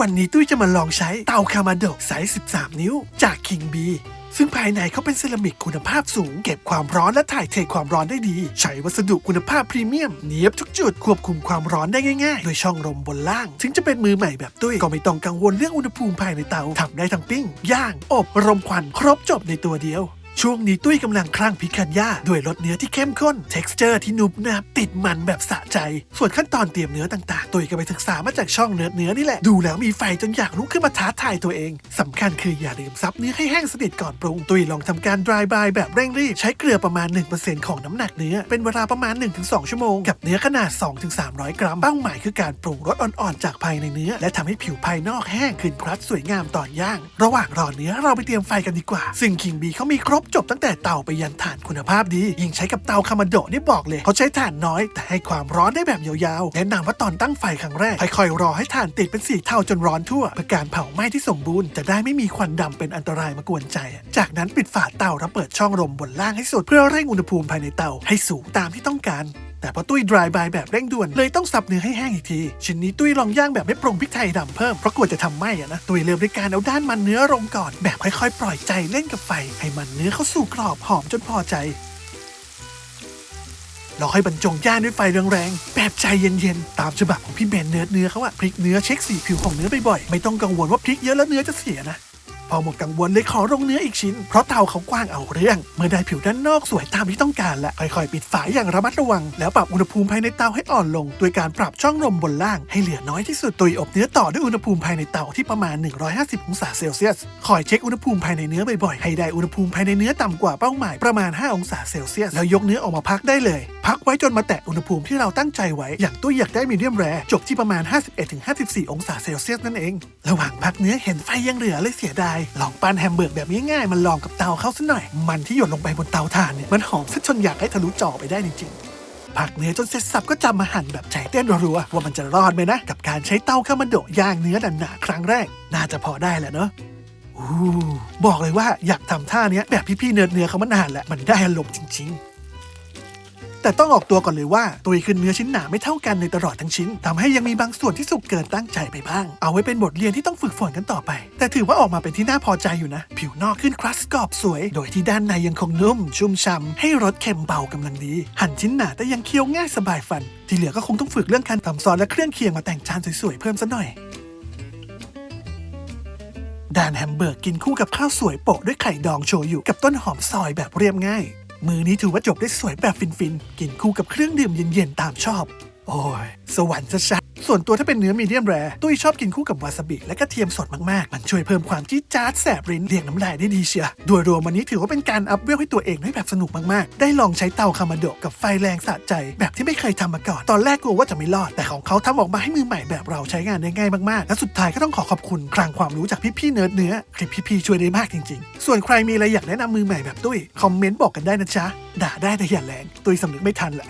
วันนี้ตุ้ยจะมาลองใช้เตาคามาโดะไซส์ 13 นิ้ว จากคิงบีซึ่งภายในเขาเป็นเซรามิกคุณภาพสูง เก็บความร้อนและถ่ายเทความร้อนได้ดี ใช้วัสดุคุณภาพพรีเมียม เนียบทุกจุดควบคุมความร้อนได้ง่ายๆ โดยช่องลมบนล่าง ถึงจะเป็นมือใหม่แบบตุ้ย ก็ไม่ต้องกังวลเรื่องอุณหภูมิภายในเตาทำได้ทั้งปิ้ง ย่าง อบรมควัน ครบจบในตัวเดียว ช่วงนี้ตุ้ยกำลังคลั่งพิคันย่าด้วยรสเนื้อที่เข้มข้น t e x t อร์ที่นุบนาบติดมันแบบสะใจ ส่วนขั้นตอนเตรียมเนื้อต่างๆ ตุ้ยก็ไปศึกษามาจากช่องเนื้อเนื้อนี่แหละ ดูแล้วมีไฟจนอยากลุกขึ้นมาท้าทายตัวเอง สำคัญคืออย่าลืมซับเนื้อให้แห้งสนิทก่อนปรุง ตุ้ยลองทำการ dry by แบบเร่งรีบ ใช้เกลือประมาณ 1%ของน้ำหนักเนื้อ เป็นเวลาประมาณ 1-2 ชั่วโมง กับเนื้อขนาด 2-300 กรัม เป้าหมายคือการปรุงรสอ่อนๆ จากภายในเนื้อ และทำให้ผิวภายนอกแห้งขึ้นครัดสวยงามตอนย่าง ระหว่างรอเนื้อเราไปเตรียมไฟกันดีกว่า ซึ่งคิงบีเขามีครบจบตั้งแต่เตาไปยันถ่านคุณภาพดี ยิ่งใช้กับเตาคามาโดะนี่บอกเลย เขาใช้ถ่านน้อย แต่ให้ความร้อนได้แบบยาวๆ แนะนำว่าตอนตั้งไฟครั้งแรก ค่อยๆรอให้ถ่านติดเป็นสีเทาจนร้อนทั่วเพื่อการเผาไหม้ที่สมบูรณ์จะได้ไม่มีควันดำเป็นอันตรายมากวนใจ จากนั้นปิดฝาเตาแล้วเปิดช่องลมบนล่างให้สุดเพื่อเร่งอุณหภูมิภายในเตาให้สูงตามที่ต้องการแต่พอตุ้ย dry by แบบเร่งด่วน เลยต้องสับเนื้อให้แห้งอีกที ชิ้นนี้ตุ้ยลองย่างแบบไม่ปรุงพริกไทยดำเพิ่ม เพราะกลัวจะทำไหม้อะนะ ตุ้ยเริ่มด้วยการเอาด้านมันเนื้อลงก่อน แบบค่อยๆ ปล่อยใจเล่นกับไฟ ให้มันเนื้อเข้าสู่กรอบหอมจนพอใจ เราให้บรรจงย่างด้วยไฟแรงๆ แบบใจเย็นๆ ตามฉบับของพี่เบนเนื้อเนื้อเขาอะพริกเนื้อเช็คสีผิวของเนื้อบ่อยๆ ไม่ต้องกังวลว่าพริกเยอะแล้วเนื้อจะเสียนะ พอหมดกังวลเลยขอลงเนื้ออีกชิ้น เพราะเตาเขากว้างเอาเรื่อง เมื่อได้ผิวด้านนอกสวยตามที่ต้องการและค่อยๆ ปิดฝาอย่างระมัดระวัง แล้วปรับอุณหภูมิภายในเตาให้อ่อนลงโดยการปรับช่องลมบนล่างให้เหลือน้อยที่สุดตุยอบเนื้อต่อด้วยอุณหภูมิภายในเตาที่ประมาณ 150 องศาเซลเซียสคอยเช็คอุณหภูมิภายในเนื้อบ่อยๆให้ได้อุณหภูมิภายในเนื้อต่ำกว่าเป้าหมายประมาณ 5 องศาเซลเซียสแล้วยกเนื้อออกมาพักได้เลย พักไว้จนมาแตะอุณหภูมิที่เราตั้งใจไว้ อย่างตุ้ยอยากได้มีเดียมแรจบที่ประมาณ 51-54 องศาเซลเซียสนั่นเอง ระหว่างพักเนื้อเห็นไฟยังเหลือเลยเสียดาย ลองปั้นแฮมเบอร์กแบบง่ายๆมันลองกับเตาเข้าซะหน่อย มันที่หยดลงไปบนเตาถ่านเนี่ยมันหอมซะจนอยากให้ทะลุจอไปได้จริงๆผักเนื้อจนเสร็จสับก็จำมาหั่นแบบใจเต้นรัวๆว่ามันจะรอดไหมนะ กับการใช้เตาคามาโดย่างเนื้อหนาๆครั้งแรก น่าจะพอได้แหละเนาะอู้บอกเลยว่าอยากทำท่าเนี้ยแบบพี่ๆเนื้อเนื้อเขามานานแหละมันได้อารมณ์จริง ๆ แต่ต้องออกตัวก่อนเลยว่าตุยขึ้นเนื้อชิ้นหนาไม่เท่ากันในตลอดทั้งชิ้นทำให้ยังมีบางส่วนที่สุกเกินตั้งใจไปบ้าง เอาไว้เป็นบทเรียนที่ต้องฝึกฝนกันต่อไป แต่ถือว่าออกมาเป็นที่น่าพอใจอยู่นะ ผิวนอกขึ้นครัสกรอบสวย โดยที่ด้านในยังคงนุ่ม ชุ่มช่ำให้รสเค็มเบากำลังดี หั่นชิ้นหนาแต่ยังเคี้ยวง่ายสบายฟัน ที่เหลือก็คงต้องฝึกเรื่องการทำซอสและเครื่องเคียงมาแต่งจานสวยๆเพิ่มซะหน่อยด้านแฮมเบอร์กกินคู่กับข้าวสวยโปะด้วยไข่ดองโชยุกับต้นหอมซอยแบบเรียบง่าย มือนี้ถือว่าจบได้สวยแบบฟินๆ กินคู่กับเครื่องดื่มเย็นๆ ตามชอบ โอ้ย สวรรค์ชัดๆส่วนตัวถ้าเป็นเนื้อมีเดียมแรตุ้ยชอบกินคู่กับวาซาบิและกระเทียมสดมากๆ มันช่วยเพิ่มความจี๊ดจ๊าดแสบริ้นเรียกน้ำลายได้ดีเชียโดยรวมวันนี้ถือว่าเป็นการอัพเวลให้ตัวเองได้แบบสนุกมากๆ ได้ลองใช้เตาคามาโดะกับไฟแรงสะใจ แบบที่ไม่เคยทำมาก่อน ตอนแรกกลัวว่าจะไม่รอด แต่ของเขาทำออกมาให้มือใหม่แบบเราใช้งานได้ง่ายมากๆ และสุดท้ายก็ต้องขอขอบคุณคลังความรู้จากพี่ๆเนิร์ดเนื้อคลิปพี่ๆช่วยได้มากจริงๆ ส่วนใครมีอะไรอยากแนะนำมือใหม่แบบตุ้ยคอมเมนต์บอกกันได้นะจ๊ะด่าได้แต่อย่าแรงตุ้ยสำนึกไม่ทันแหละ